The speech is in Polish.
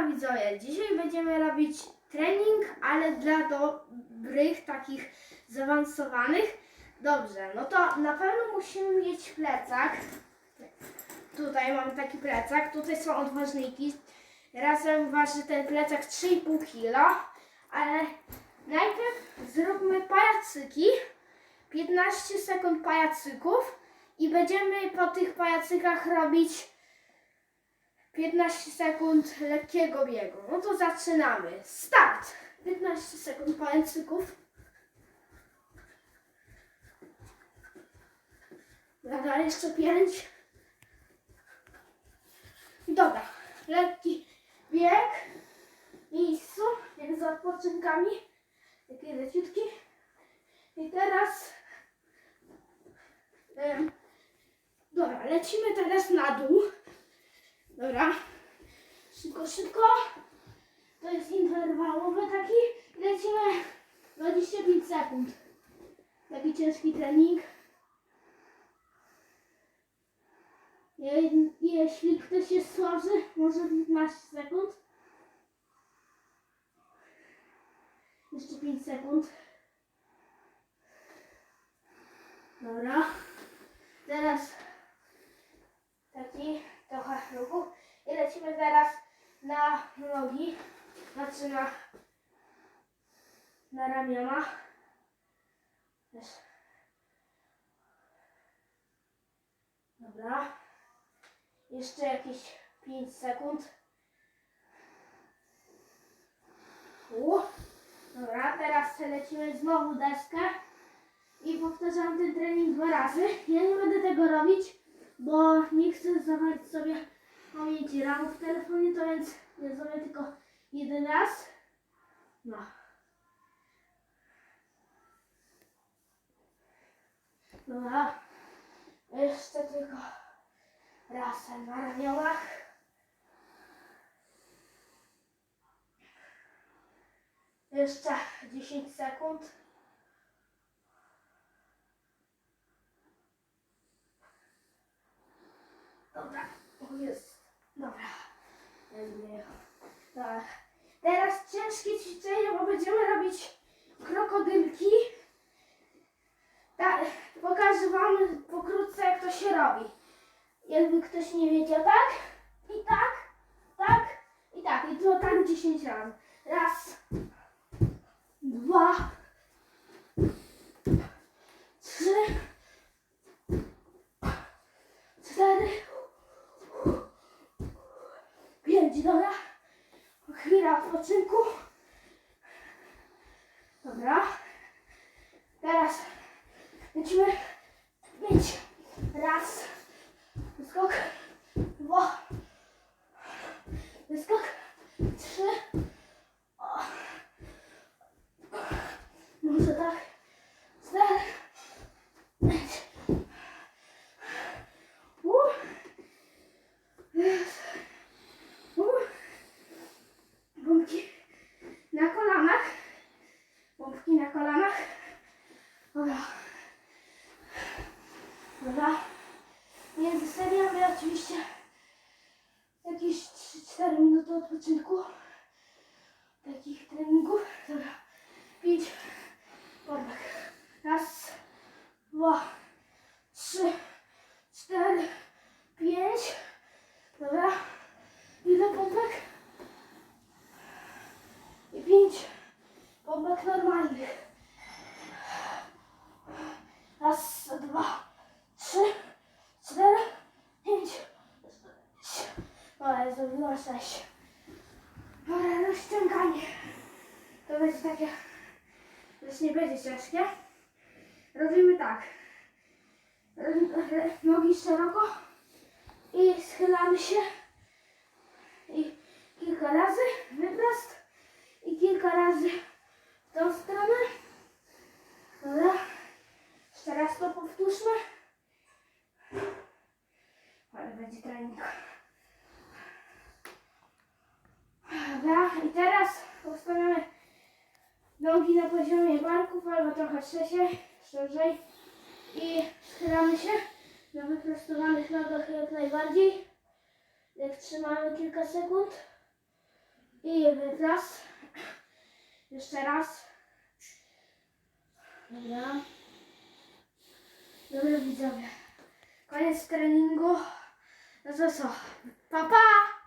Witam widzowie. Dzisiaj będziemy robić trening, ale dla dobrych, takich zaawansowanych. Dobrze, no to na pewno musimy mieć plecak. Tutaj mamy taki plecak, tutaj są odważniki. Razem waży ten plecak 3,5 kg, ale najpierw zróbmy pajacyki. 15 sekund pajacyków i będziemy po tych pajacykach robić 15 sekund lekkiego biegu. No to zaczynamy. Start! 15 sekund pajacyków. Dobra, jeszcze 5. Dobra, lekki bieg. Miejscu, jak z odpoczynkami. Taki leciutki. I teraz... dobra, lecimy teraz na dół. Dobra. Szybko, szybko. To jest interwałowy taki. Lecimy 25 sekund. Taki ciężki trening. Je- Jeśli ktoś jest słabszy, może 15 sekund. Jeszcze 5 sekund. Dobra. Teraz taki trochę ruchu i lecimy teraz na nogi, znaczy na, na ramiona. Dobra. Jeszcze jakieś 5 sekund. U. Dobra, teraz lecimy znowu deskę i powtarzam ten trening dwa razy. Ja nie będę tego robić, bo nie chcę zawalić sobie pamięci RAM w telefonie, to więc ja zrobię tylko jeden raz. No. Dobra. Jeszcze tylko raz na ramionach. Jeszcze 10 sekund. Dobra, o jest. Tak. Teraz ciężkie ćwiczenie, bo będziemy robić krokodylki. Tak, pokażę Wam pokrótce, jak to się robi. Jakby ktoś nie wiedział, tak? I tak, tak, i tak. I to tak 10 razy. Raz, dwa, trzy, cztery, pięć, dobra. Chwila odpoczynku. Dobra. Teraz lecimy pięć. Raz. Wyskok. Dwa. Wyskok. Trzy. O. Może tak. Cztery. Pięć. U. Jest. U. Bombki na kolanach. Bombki na kolanach. Dobra. Dobra. Między seriami oczywiście jakieś 3-4 minuty odpoczynku. Takich Dobra. 5 bombek. Raz, dwa, trzy, cztery, pięć. Dobra. Ile bombek? i pięć bombek normalnych. Raz, dwa, trzy, cztery, pięć. O, zrobiłam sześć. Dobra, rozciąganie. To będzie takie, już nie będzie ciężkie. Robimy tak. Nogi szeroko i schylamy się i kilka razy wyprost i kilka razy w tą stronę. Dobra. Jeszcze raz to powtórzmy. Ale będzie trening. Nogi na poziomie barków albo trochę szerzej, szerzej. I schylamy się na wyprostowanych nogach jak najbardziej. Jak trzymamy kilka sekund. I wypras. Jeszcze raz. Dobra. Dobra widzowie. Koniec treningu. No to co? Pa, pa!